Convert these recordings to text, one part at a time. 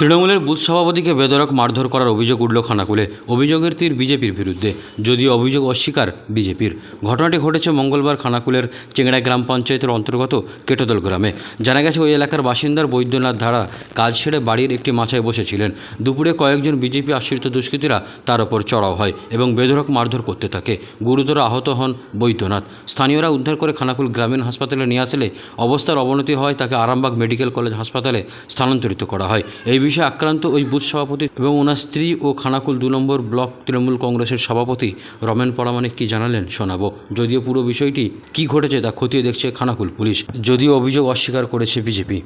তৃণমূলের বুথ সভাপতিকে বেদরক মারধর করার অভিযোগ উঠল খানাকুলে। অভিযোগের তীর বিজেপির বিরুদ্ধে, যদিও অভিযোগ অস্বীকার বিজেপির। ঘটনাটি ঘটেছে মঙ্গলবার খানাকুলের চেংড়া গ্রাম পঞ্চায়েতের অন্তর্গত কেটোদল গ্রামে। জানা গেছে, ওই এলাকার বাসিন্দার বৈদ্যনাথ ধারা কাজ ছেড়ে বাড়ির একটি মাছায় বসেছিলেন। দুপুরে কয়েকজন বিজেপি আশ্রিত দুষ্কৃতীরা তার ওপর চড়াও হয় এবং বেধরক মারধর করতে থাকে। গুরুতর আহত হন বৈদ্যনাথ। স্থানীয়রা উদ্ধার করে খানাকুল গ্রামীণ হাসপাতালে নিয়ে আসলে অবস্থার অবনতি হয় তাকে আরামবাগ মেডিকেল কলেজ হাসপাতালে স্থানান্তরিত করা হয়। এই বিষয়ে আক্রান্ত ওই বুথ সভাপতি এবং ওনার স্ত্রী ও খানাকুল দু নম্বর ব্লক তৃণমূল কংগ্রেসের সভাপতি রমেন পরামানিক কি জানালেন শোনাবো। যদিও পুরো বিষয়টি কি ঘটেছে তা খতিয়ে দেখছে খানাকুল পুলিশ, যদিও অভিযোগ অস্বীকার করেছে বিজেপি।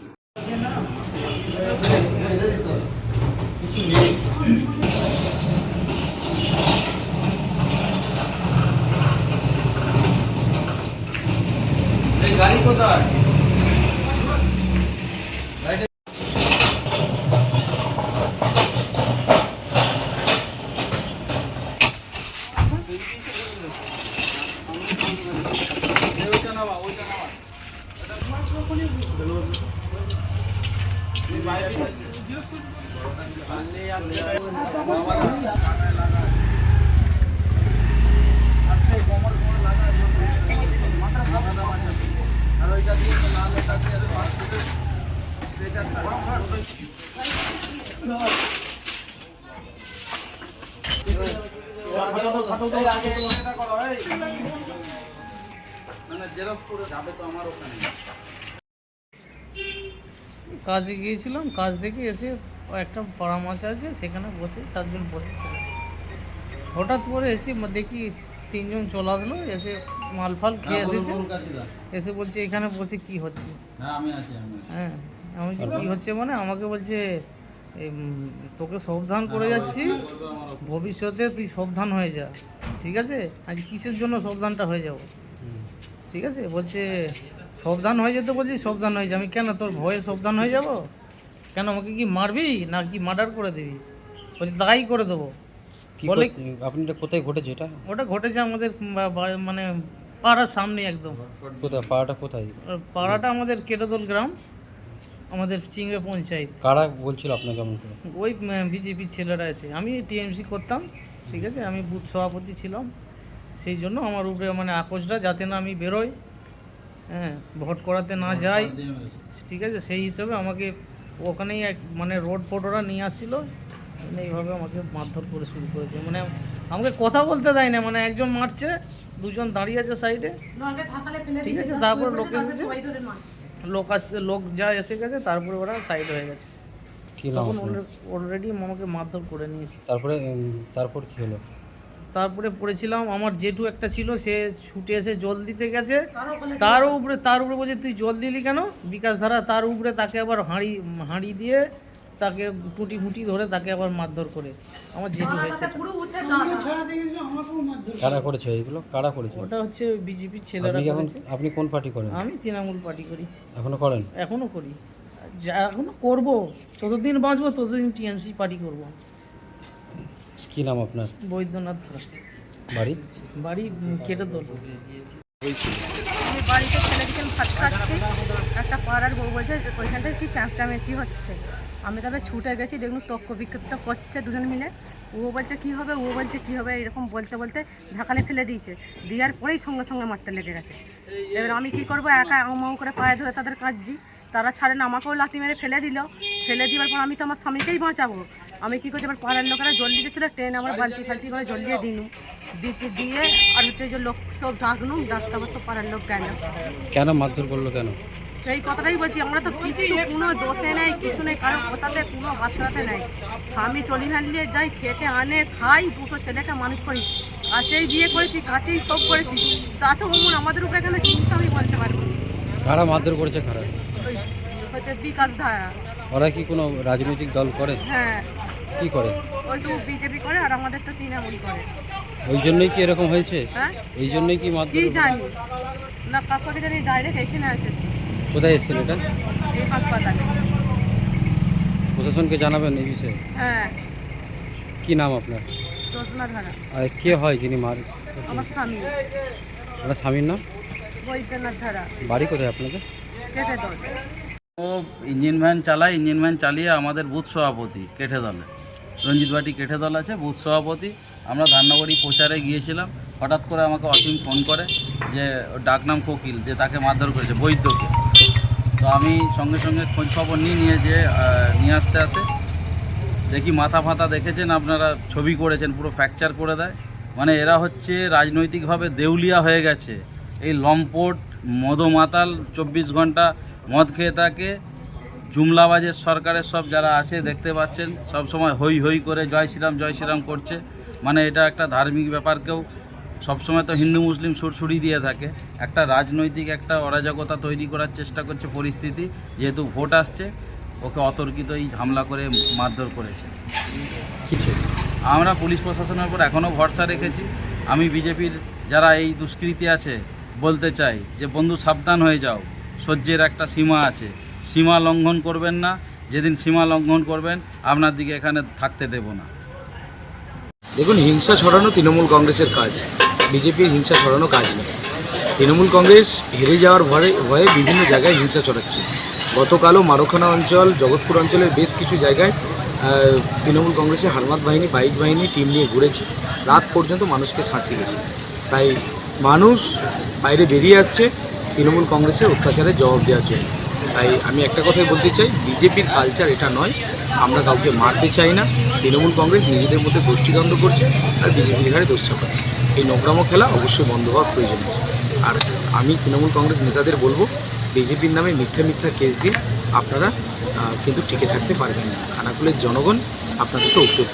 কাজে গিয়েছিলাম কাজ দেখে এসে একটা পরামর্শ আছে সেখানে বসে চারজন বসেছিল হঠাৎ করে এসে দেখি তিনজন চলে আসলো এসে মাল ফাল খেয়ে এসেছে। এসে বলছে এখানে বসে কি হচ্ছে? হ্যাঁ আমি আছি হ্যাঁ আমি বলছি কি হচ্ছে মানে? আমাকে বলছে তোকে সাবধান করে যাচ্ছি। ভবিষ্যতে তুই সাবধান হয়ে যা ঠিক আছে? আজ কিসের জন্য সাবধানটা হয়ে যাব? ঠিক আছে? বলছে সাবধান হয়ে যেতে বলছি সাবধান হয়ে যা। আমি কেন তোর ভয়ে সাবধান হয়ে যাব? কেন আমাকে কি মারবি না কি মার্ডার করে দিবি? বলছে তাই করে দেবো। কি বলে আপনাদের কোথায় ঘটেছে এটা? ওটা ঘটেছে আমাদের মানে পাড়ার সামনে একদম। কোথায়? পাড়াটা কোথায়? আর পাড়াটা আমাদের কেটাদল গ্রাম। আমাদের চিংড়ে পঞ্চায়েত। কারা বলছিল আপনাকে এমন করে? ওই বিজেপির ছেলেরা এসে। আমি টিএমসি করতাম ঠিক আছে? আমি বুথ সভাপতি ছিলাম। সেই জন্য আমার উপরে মানে আকোচটা যাতে না আমি বেরোই হ্যাঁ ভোট করাতে না যাই। ঠিক আছে? সেই হিসেবে আমাকে ওখানেই এক মানে রোড ফোট ওরা নিয়ে আসছিল। মানে এইভাবে আমাকে মারধর করে শুরু করেছে। মানে আমাকে কথা বলতে দেয় না। মানে একজন মারছে দুজন দাঁড়িয়ে আছে সাইডে। ঠিক আছে? তারপর লোক এসেছে। লোক আসতে লোক যা এসে গেছে তারপরে ওরা সাইড হয়ে গেছে। কি নাম তখন আপনার? অলরেডি আমাকে মারধর করে নিয়েছে। তারপরে উম, তারপর কি হলো? তারপরে পড়েছিলাম আমার জেঠু একটা ছিল সে ছুটে এসে জল দিতে গেছে। তার উপরে তার উপরে বলছে তুই জল দিলি কেন? বিকাশ ধারা তার উপরে তাকে আবার হাঁড়ি হাঁড়ি দিয়ে তাকে টুটি ফুটি ধরে তাকে আবার মারধর করে। আমার জেঠু হয়েছে। কারা করেছে এগুলো? কারা করেছে? ওটা হচ্ছে বিজেপির ছেলেরা আপনি এখন করেছে। আপনি কোন পার্টি করেন? আমি তৃণমূল পার্টি করি। এখনও করেন? এখনও করি। যা এখনও করব। যতদিন বাঁচবো ততদিন টিএমসি পার্টি করব। কি নাম আপনার? বৈদ্যনাথ বাড়ি? বাড়ি কেটে দোল আমি বাড়িতে ছেলেদিকে ভাত খাচ্ছি। একটা পাড়ার বউ বলছে ওইখানটায় কি চাঁচামেচি হচ্ছে? আমি তবে ছুটে গেছি দেখুন তক্ক বিক্ষিপ্ত করছে দুজন মিলে। ও বলছে, কি হবে? ও বলছে, কি হবে? এরকম বলতে বলতে ঢাকালে ফেলে দিয়েছে। দেওয়ার পরেই সঙ্গে সঙ্গে মারতে লেগে গেছে। এবার আমি কি করব? একা আমাও করে পায়ে ধরে তাদের কাঁদছি। তারা ছাড়ে না, আমাকেও লাথি মেরে ফেলে দিল। ফেলে দেওয়ার পর আমি তো আমার স্বামীকেই বাঁচাবো। আমি কি করছি? এবার পাড়ার লোকেরা জল দিতেছিল ট্রেন আমার বালতি ফালতি করে জল দিয়ে দিনু। দিতে দিয়ে আর হচ্ছে যে লোক সব ডাকলুম, ডাকতে আমার সব পাড়ার লোক গেল। কেন মারধর করল কেন? সেই কথাটাই বলছি আমরা তো কিছু কোনো দোষে নেই কিছু নেই কারও কোথাতে কোনো বাচ্চাতে নেই। স্বামী টলি নিয়ে যাই খেটে আনে খাই দুটো ছেলেকে মানুষ করি। কাছেই বিয়ে করেছি কাছেই সব করেছি। তাতে উমন আমাদের উপরে এখানে কি আমি বলতে পারব। কারা মারধর করেছে কারা? হচ্ছে বিকাশ ধারা ওরা কি কোনো রাজনৈতিক দল করে? হ্যাঁ। কি করে? ওই ওইটুকু বিজেপি করে আর আমাদের আমাদেরটা তৃণমূল করে। ওই জন্যই কি এরকম হয়েছে? হ্যাঁ? এই জন্যই কি মারধর কি জানি। না কাকাকে জানি ডাইরেক্ট এখানে এসেছি। কোথায় এসেছিল এটা? হাসপাতালে। প্রশাসনকে জানাবেন এই বিষয়ে? হ্যাঁ। কি নাম আপনার? ধারা। আর কে হয় যিনি মার আমার স্বামী। আপনার স্বামীর নাম? বৈদ্যনাথ ধারা। বাড়ি কোথায় আপনাদের? কেটে দল ও ইঞ্জিন ভ্যান চালায় ইঞ্জিন ভ্যান চালিয়ে আমাদের বুথ সভাপতি কেঠে দলে রঞ্জিত ভাটি কেঠে দল আছে বুথ সভাপতি। আমরা ধান্যবাড়ি প্রচারে গিয়েছিলাম। হঠাৎ করে আমাকে অসীম ফোন করে যে ডাকনাম কোকিল যে তাকে মারধর করেছে বৈদ্যকে। তো আমি সঙ্গে সঙ্গে খোঁজ খবর নিয়ে নিয়ে যে নিয়ে আসতে আসে। দেখি মাথা ফাতা দেখেছেন, আপনারা ছবি করেছেন, পুরো ফ্র্যাকচার করে দেয়। মানে এরা হচ্ছে রাজনৈতিকভাবে দেউলিয়া হয়ে গেছে। এই লম্পট, মদমাতাল, চব্বিশ ঘণ্টা মদ খেয়ে থাকে। জুমলাবাজের সরকারের সব যারা আছে, দেখতে পাচ্ছেন সব সময় হই হই করে জয় শ্রীরাম জয় শ্রীরাম করছে। মানে এটা একটা ধার্মিক ব্যাপারকেও সবসময় তো হিন্দু মুসলিম সুরসুরি দিয়ে থাকে। একটা রাজনৈতিক একটা অরাজকতা তৈরি করার চেষ্টা করছে পরিস্থিতি। যেহেতু ভোট আসছে ওকে অতর্কিত এই হামলা করে মারধর করেছে। কিছু আমরা পুলিশ প্রশাসনের উপর এখনও ভরসা রেখেছি। আমি বিজেপির যারা এই দুষ্কৃতি আছে বলতে চাই যে বন্ধু সাবধান হয়ে যাও। সহ্যের একটা সীমা আছে। সীমা লঙ্ঘন করবেন না। যেদিন সীমা লঙ্ঘন করবেন আপনার দিকে এখানে থাকতে দেব না। দেখুন হিংসা ছড়ানো তৃণমূল কংগ্রেসের কাজ। বিজেপির হিংসা ছড়ানো কাজ নেই। তৃণমূল কংগ্রেস হেরে যাওয়ার ভয়ে ভয়ে বিভিন্ন জায়গায় হিংসা ছড়াচ্ছে। গতকালও মারোখানা অঞ্চল, জগৎপুর অঞ্চলের বেশ কিছু জায়গায় তৃণমূল কংগ্রেসের হারমাত বাহিনী, বাইক বাহিনী টিম নিয়ে ঘুরেছে। রাত পর্যন্ত মানুষকে শাঁসিয়ে গেছে। তাই মানুষ বাইরে বেরিয়ে আসছে তৃণমূল কংগ্রেসের অত্যাচারের জবাব দেওয়ার জন্য। তাই আমি একটা কথাই বলতে চাই, বিজেপির কালচার এটা নয়। আমরা কাউকে মারতে চাই না। তৃণমূল কংগ্রেস নিজেদের মধ্যে গোষ্ঠীদ্বন্দ্ব করছে আর বিজেপির ঘাড়ে দোষ চাপাচ্ছে। এই নোংরামো খেলা অবশ্যই বন্ধ হওয়ার প্রয়োজন আছে। আর আমি তৃণমূল কংগ্রেস নেতাদের বলব, বিজেপির নামে মিথ্যা মিথ্যা কেস দিয়ে আপনারা কিন্তু টিকে থাকতে পারবেন না। খানাকুলের জনগণ আপনাদেরকে উপরে